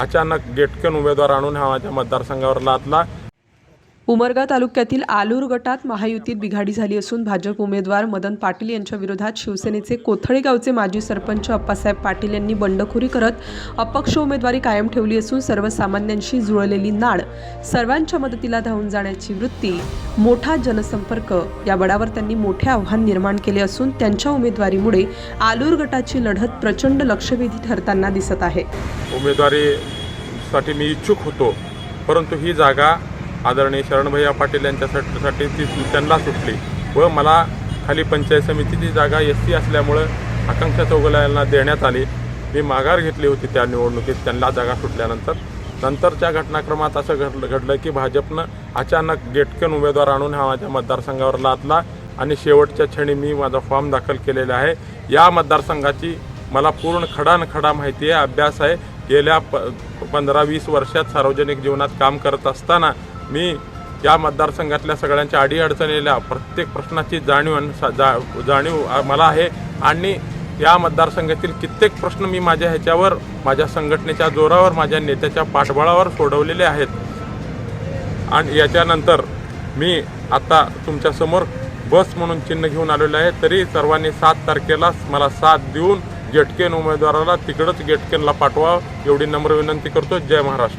अचानक गेटकन उमेदवार आणून हा माझ्या मतदारसंघावर लादला. उमरगा तालुक्यातील आलूर गटात महायुतीत बिघाडी झाली असून भाजप उमेदवार मदन पाटील यांच्या विरोधात शिवसेनेचे कोथळे गावचे माजी सरपंच अप्पासाहेब पाटील यांनी बंडखोरी करत अपक्ष उमेदवारी कायम ठेवली असून सर्वसामान्यांशी जुळलेली नाड सर्वांच्या मदतीला धावून जाण्याची वृत्ती मोठा जनसंपर्क या बळावर त्यांनी मोठे आव्हान निर्माण केले असून त्यांच्या उमेदवारीमुळे आलूर गटाची लढत प्रचंड लक्षवेधी ठरताना दिसत आहे. उमेदवारीसाठी मी इच्छुक होतो परंतु ही जागा आदरणीय शरणभैया पाटील यांच्यासाठी ती त्यांना सुटली व मला खाली पंचायत समितीची जागा एस सी असल्यामुळं आकांक्षा चौगुले यांना देण्यात आली. मी माघार घेतली होती त्या निवडणुकीत त्यांना जागा सुटल्यानंतर. नंतरच्या घटनाक्रमात असं घडलं घडलं की भाजपनं अचानक गेटकन उमेदवार आणून हा माझ्या मतदारसंघावर लादला आणि शेवटच्या क्षणी मी माझा फॉर्म दाखल केलेला आहे. या मतदारसंघाची मला पूर्ण खडान खडा माहिती आहे. अभ्यास आहे. गेल्या प पंधरा वीस वर्षात सार्वजनिक जीवनात काम करत असताना मी या मतदारसंघातल्या सगळ्यांच्या अडीअडचणीला प्रत्येक प्रश्नाची जाणीव आणि सा- जा जाणीव मला आहे. आणि या मतदारसंघातील कित्येक प्रश्न मी माझ्या ह्याच्यावर माझ्या संघटनेच्या जोरावर माझ्या नेत्याच्या पाठबळावर सोडवलेले आहेत. आणि याच्यानंतर मी आता तुमच्यासमोर बस म्हणून चिन्ह घेऊन आलेलो आहे. तरी सर्वांनी सात तारखेला मला साथ देऊन गेटकेन उमेदवाराला तिकडंच गेटकेनला पाठवा. एवढी नम्र विनंती करतो. जय महाराष्ट्र.